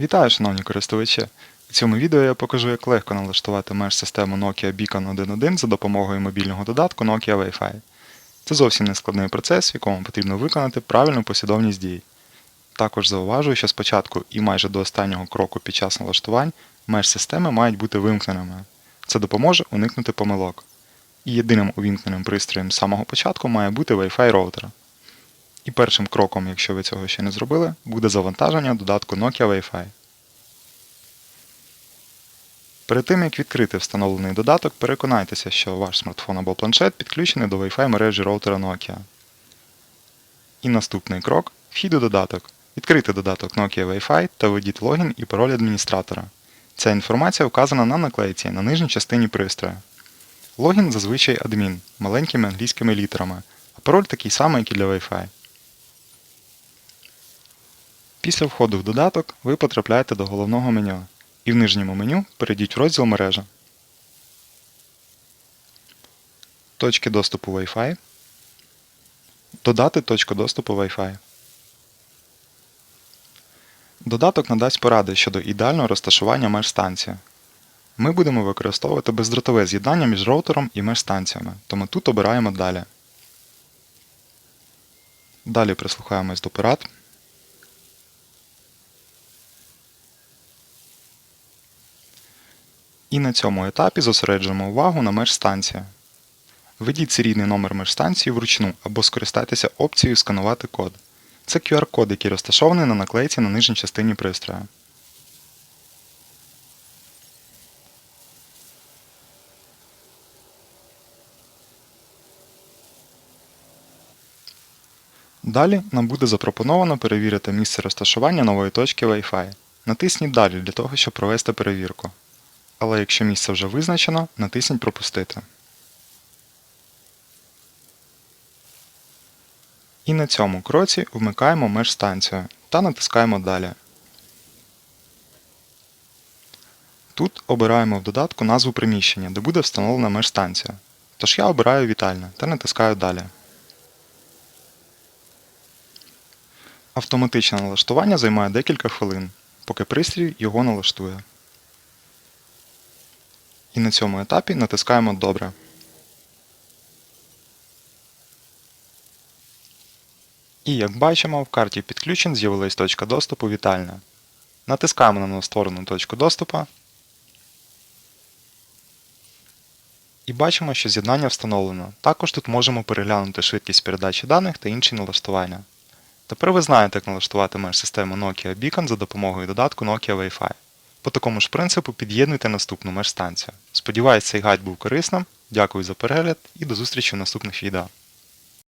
Вітаю, шановні користувачі! У цьому відео я покажу, як легко налаштувати меж-систему Nokia Beacon 1.1 за допомогою мобільного додатку Nokia Wi-Fi. Це зовсім не складний процес, в якому потрібно виконати правильну послідовність дій. Також зауважую, що спочатку і майже до останнього кроку під час налаштувань меж-системи мають бути вимкненими. Це допоможе уникнути помилок. І єдиним увімкненим пристроєм з самого початку має бути Wi-Fi роутер. І першим кроком, якщо ви цього ще не зробили, буде завантаження додатку Nokia Wi-Fi. Перед тим, як відкрити встановлений додаток, переконайтеся, що ваш смартфон або планшет підключений до Wi-Fi мережі роутера Nokia. І наступний крок вхід у додаток. Відкрити додаток Nokia Wi-Fi та введіть логін і пароль адміністратора. Ця інформація вказана на наклейці на нижній частині пристрою. Логін зазвичай адмін маленькими англійськими літерами, а пароль такий самий, як і для Wi-Fi. Після входу в додаток ви потрапляєте до головного меню і в нижньому меню перейдіть в розділ мережа. Точки доступу Wi-Fi. Додати точку доступу Wi-Fi. Додаток надасть поради щодо ідеального розташування меж-станції. Ми будемо використовувати бездротове з'єднання між роутером і меж-станціями, тому тут обираємо Далі. Далі прислухаємось до порад. І на цьому етапі зосереджуємо увагу на меж-станції. Введіть серійний номер меж-станції вручну або скористайтеся опцією Сканувати код. Це QR-код, який розташований на наклейці на нижній частині пристрою. Далі нам буде запропоновано перевірити місце розташування нової точки Wi-Fi. Натисніть Далі для того, щоб провести перевірку. Але якщо місце вже визначено, натисніть Пропустити. І на цьому кроці вмикаємо меж-станцію та натискаємо Далі. Тут обираємо в додатку назву приміщення, де буде встановлена меж-станція. Тож я обираю вітальне та натискаю Далі. Автоматичне налаштування займає декілька хвилин, поки пристрій його налаштує. І на цьому етапі натискаємо Добре. І як бачимо, в карті підключень з'явилась точка доступу вітальна. Натискаємо на новостворену точку доступу. І бачимо, що з'єднання встановлено. Також тут можемо переглянути швидкість передачі даних та інші налаштування. Тепер ви знаєте, як налаштувати меж-систему Nokia Beacon за допомогою додатку Nokia Wi-Fi. По такому ж принципу під'єднуйте наступну меж-станцію. Сподіваюсь, цей гайд був корисним. Дякую за перегляд і до зустрічі в наступних відео.